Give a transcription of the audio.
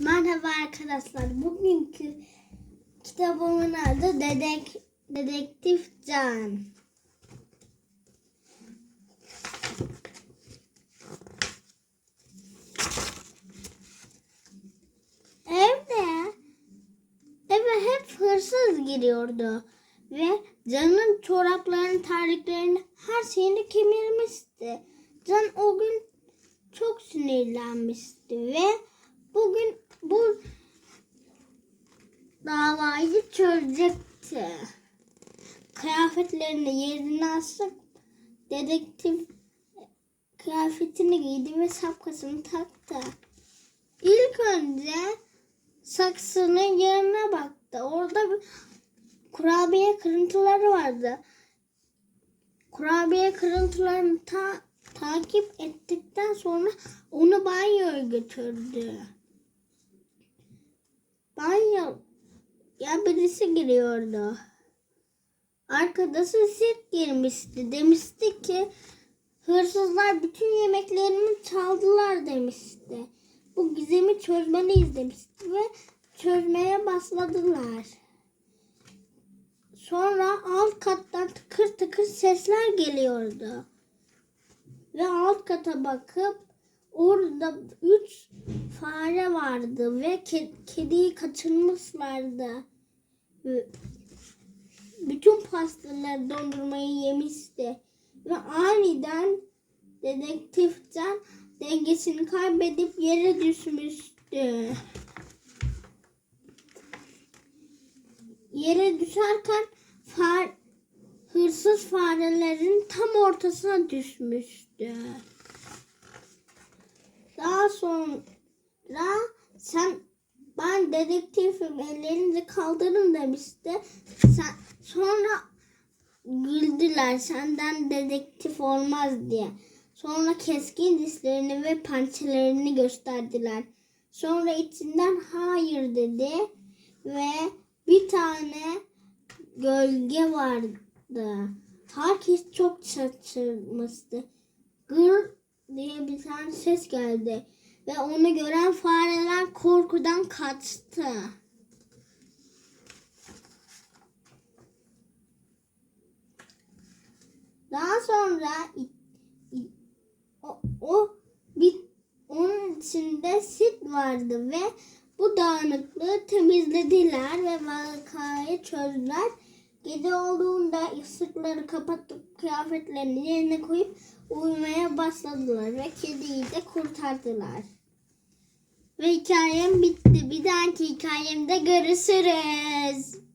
Merhaba arkadaşlar. Bugünkü kitabımın adı Dedek Dedektif Can. Evde eve hep hırsız giriyordu ve Can'ın çoraplarını, terliklerini, her şeyini kemirmişti. Can o gün çok sinirlenmişti ve bugün bu davayı çözecekti. Kıyafetlerini yerine asıp dedektif kıyafetini giydi ve şapkasını taktı. İlk önce saksının yerine baktı. Orada bir kurabiye kırıntıları vardı. Kurabiye kırıntılarını ta- takip ettikten sonra onu banyoya götürdü. Banyo ya birisi giriyordu. Arkadaşı sirk girmişti. Demişti ki hırsızlar bütün yemeklerimi çaldılar demişti. Bu gizemi çözmeliyiz demişti ve çözmeye başladılar. Sonra alt kattan tıkır tıkır sesler geliyordu. Ve alt kata bakıp orada üç fare vardı ve ke- kediyi kaçırmışlardı. Bütün pastaları dondurmayı yemişti. Ve aniden dedektiften dengesini kaybedip yere düşmüştü. Yere düşerken far, hırsız farelerin tam ortasına düşmüştü. Sonra sen ben dedektifim ellerinizi kaldırın demişti. Sen, sonra güldüler senden dedektif olmaz diye. Sonra keskin dişlerini ve pençelerini gösterdiler. Sonra içinden hayır dedi ve bir tane gölge vardı. Herkes çok şaşırmıştı. Gır diye bir tane ses geldi. Ve onu gören fareler korkudan kaçtı. Daha sonra o, o bir onun içinde sit vardı ve bu dağınıklığı temizlediler ve vakayı çözdüler. Gece olduğunda ışıkları kapatıp kıyafetlerini yerine koyup uyumaya başladılar ve kediyi de kurtardılar. Ve hikayem bitti. Bir dahaki hikayemde görüşürüz.